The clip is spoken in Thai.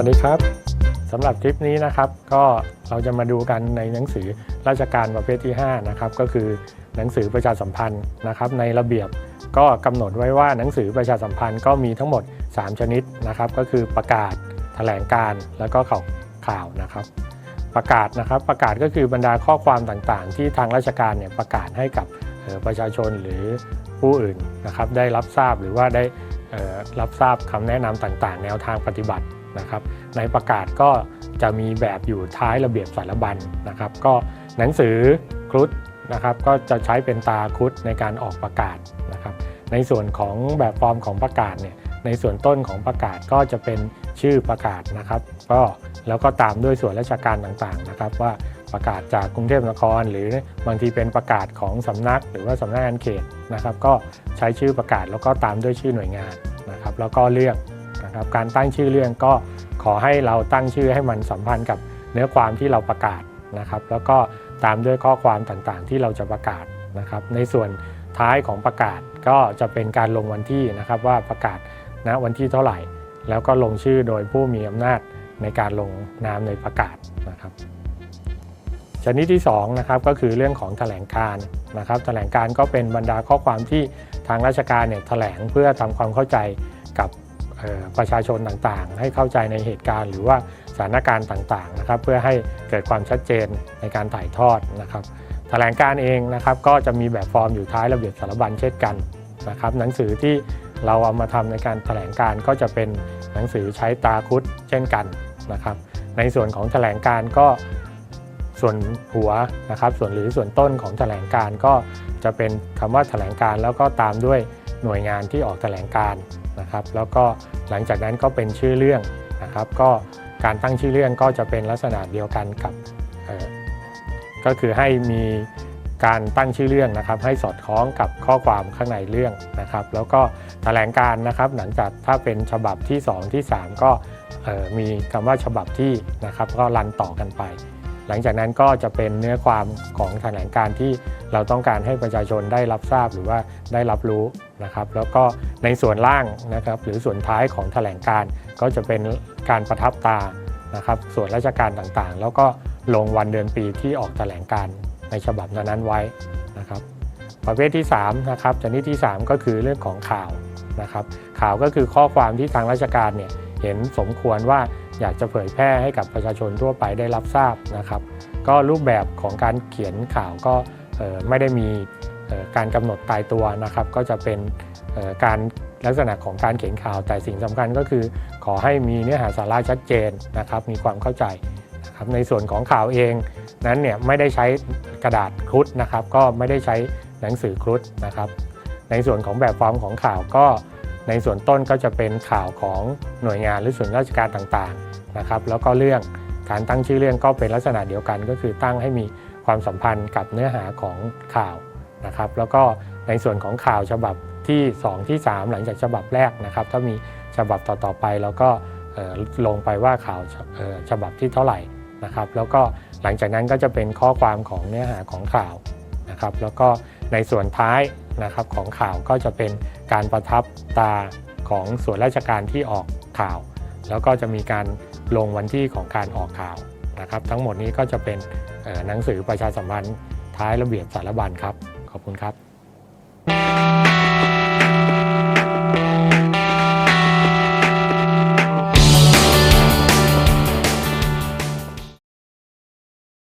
วัสดีครับสำหรับคลิปนี้นะครับก็เราจะมาดูกันในหนังสือราชการประเภทที่5นะครับก็คือหนังสือประชาสัมพันธ์นะครับในระเบียบก็กำหนดไว้ว่าหนังสือประชาสัมพันธ์ก็มีทั้งหมด 3 ชนิดนะครับก็คือประกาศแถลงการแล้วก็ข่าวข่าวนะครับ ประกาศนะครับประกาศก็คือบรรดาข้อความต่างๆ ที่ทางราชการเนี่ยประกาศให้กับประชาชนหรือผู้อื่นนะครับได้รับทราบหรือว่าได้รับทราบคำแนะนำต่างๆ แนวทางปฏิบัติ นะครับในประกาศก็จะมีแบบอยู่ท้ายระเบียบสารบัญนะครับ ก็หนังสือครุฑนะครับก็จะใช้เป็นตาครุฑในการออกประกาศนะครับ ในส่วนของแบบฟอร์มของประกาศเนี่ยในส่วนต้นของประกาศก็จะเป็นชื่อประกาศนะครับ ก็แล้วก็ตามด้วยส่วนราชการต่างๆนะครับ ว่าประกาศจากกรุงเทพมหานคร หรือบางทีเป็นประกาศของสำนัก หรือว่าสำนักงานเขตนะครับ ก็ใช้ชื่อประกาศแล้วก็ตามด้วยชื่อหน่วยงานนะครับ แล้วก็เรื่อง นะครับการตั้งชื่อเรื่องก็ขอให้เราตั้งชื่อให้มันสัมพันธ์กับเนื้อความที่เราประกาศนะครับ แล้วก็ตามด้วยข้อความต่างๆ ที่เราจะประกาศนะครับ ในส่วนท้ายของประกาศก็จะเป็นการลงวันที่นะครับว่าประกาศณวันที่เท่าไหร่ แล้วก็ลงชื่อโดยผู้มีอำนาจในการลงนามในประกาศนะครับชนิดที่2นะครับก็คือเรื่องของแถลงการนะครับแถลงการก็เป็นบรรดาข้อความที่ทางราชการเนี่ยแถลงเพื่อทำความเข้าใจกับ ประชาชนต่างๆ ให้เข้าใจในเหตุการณ์ หรือว่าสถานการณ์ต่างๆนะครับเพื่อให้เกิดความชัดเจนในการถ่ายทอดนะครับแถลงการเองนะครับก็จะมีแบบฟอร์มอยู่ท้ายระเบียบสารบัญเช่นกันนะครับหนังสือที่เราเอามาทำในการแถลงการก็จะเป็นหนังสือใช้ตาคุดเช่นกันนะครับในส่วนของแถลงการก็ส่วนหัวนะครับส่วนหรือส่วนต้นของแถลงการก็จะเป็นคำว่าแถลงการแล้วก็ตามด้วยหน่วยงานที่ออกแถลงการ นะครับ แล้วก็หลังจากนั้นก็เป็นชื่อเรื่องนะครับ ก็การตั้งชื่อเรื่องก็จะเป็นลักษณะเดียวกันกับก็คือให้มีการตั้งชื่อเรื่องนะครับ ให้สอดคล้องกับข้อความข้างในเรื่องนะครับ แล้วก็แถลงการนะครับ หลังจากถ้าเป็นฉบับที่ 2 ที่ 3 ก็มีคำว่าฉบับที่นะครับ ก็รันต่อกันไป หลังจากนั้นก็จะเป็นเนื้อความของแถลงการที่เราต้องการให้ประชาชนได้รับทราบหรือว่าได้รับรู้นะครับ แล้วก็ในส่วนล่างนะครับหรือส่วนท้ายของแถลงการก็จะเป็นการประทับตานะครับส่วนราชการต่างๆ แล้วก็ลงวันเดือนปีที่ออกแถลงการในฉบับนั้นๆไว้นะครับ ประเภทที่3นะครับชนิดที่ 3 ก็คือเรื่องของข่าวนะครับข่าวก็คือข้อความที่ทางราชการเนี่ยเห็นสมควรว่า อยากจะเผยแพร่ให้กับประชาชนทั่วไปได้รับทราบนะครับ ก็รูปแบบของการเขียนข่าวก็ไม่ได้มีการกำหนดตายตัวนะครับ ก็จะเป็นการลักษณะของการเขียนข่าวแต่สิ่งสำคัญก็คือ ขอให้มีเนื้อหาสาระชัดเจนนะครับ มีความเข้าใจนะครับในส่วนของข่าวเองนั้นเนี่ยไม่ได้ใช้กระดาษครุฑนะครับ ก็ไม่ได้ใช้หนังสือครุฑนะครับ ในส่วนของแบบฟอร์มของข่าวก็ ในส่วนต้นก็จะเป็นข่าวของหน่วยงานหรือส่วนราชการต่างๆนะครับแล้วก็เรื่องการตั้งชื่อเรื่องก็เป็นลักษณะเดียวกัน ก็คือตั้งให้มีความสัมพันธ์กับเนื้อหาของข่าวนะครับแล้วก็ในส่วนของข่าวฉบับที่ 2 ที่ 3 หลังจากฉบับแรกนะครับ ถ้ามีฉบับต่อๆไปแล้วก็ลงไปว่าข่าวฉบับที่เท่าไหร่นะครับ แล้วก็หลังจากนั้นก็จะเป็นข้อความของเนื้อหาของข่าวนะครับ แล้วก็ในส่วนท้าย นะครับของข่าวก็จะเป็นการประทับตาของส่วนราชการที่ออกข่าว แล้วก็จะมีการลงวันที่ของการออกข่าวนะครับ ทั้งหมดนี้ก็จะเป็นหนังสือประชาสัมพันธ์ท้ายระเบียบสารบัญครับ ขอบคุณครับ